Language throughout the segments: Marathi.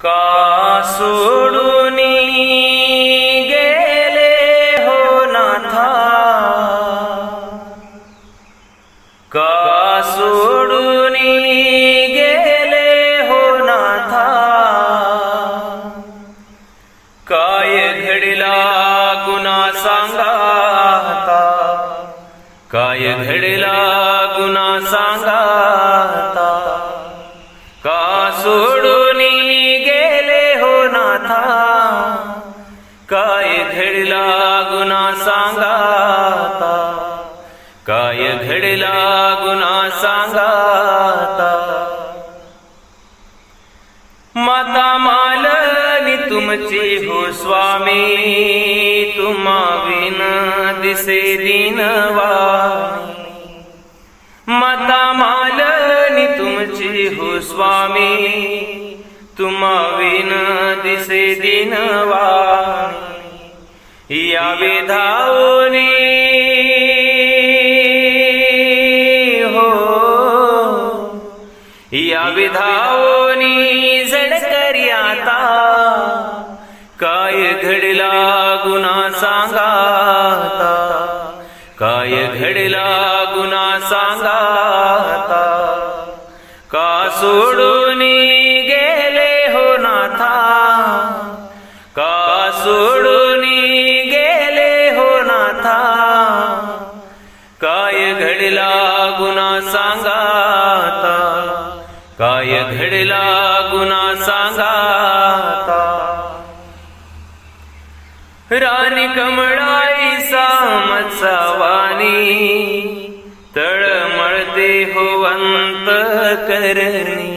का सोडून गेले हो नाथा? का सोडून गेले हो नाथा? काय घडला गुन्हा सांगा आता? काय घडला गुन्हा सांगा काय घडला गुन्हा सांगा आता. माता मालनी तुमची हो स्वामी तुम्हा विन दिसे दिनवा माता मालनी तुमची हो स्वामी तुम्हा विन दिसे दिनवा या विधावनी विधावनी जड करी आता काय घडला गुन्हा सांगा काय घडला गुन्हा सांगा का सोडून गेले हो नाथा. का सोडून गेले हो नाथा. काय घडला गुन्हा सांगा काय घडला गुन्हा सांगा राणी कमळाई सामत्सवानी तळमळते हो अंत करणी.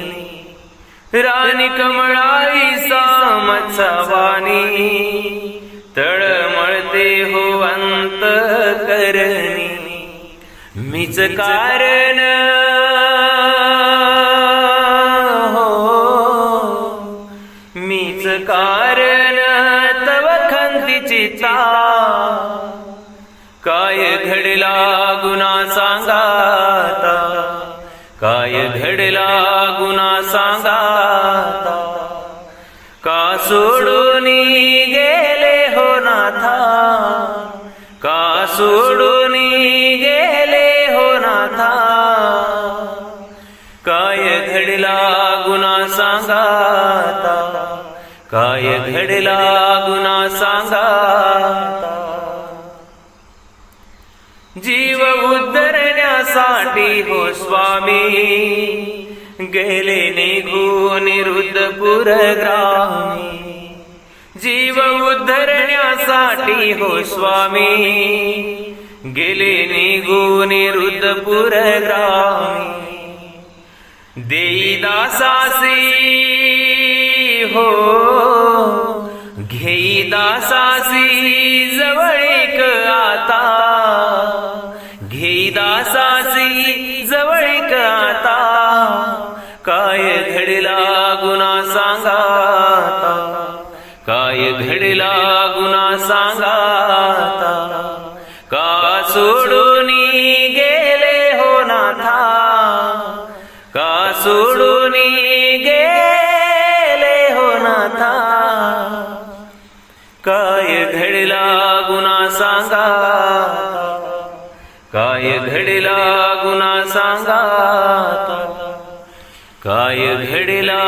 राणी कमळाई सामत्सवानी तळमळते हो अंत करणी. मीच कारण खंतीची ता काय घडला गुन्हा सांगा आता काय घडला गुन्हा सांगाता? का सोडून गेले हो नाथा? का सोडून गेले हो नाथा? काय घडला गुन्हा सांगा आता काय घडला गुन्हा सांगा. जीव उद्धरण्यासाठी हो स्वामी गेले निघून रुद्रपूर ग्रामी. जीव उद्धरण्यासाठी हो स्वामी गेले निघून रुद्रपूर ग्रामी. देई दासासी हो. घेई दासासी जवळीक आता. घेई दासासी जवळीक आता. काय घडला गुन्हा सांगा काय घडला गुन्हा सांगा आता. का सोडू काय घडला गुन्हा सांगा. काय घडला गुन्हा सांगा. काय घडला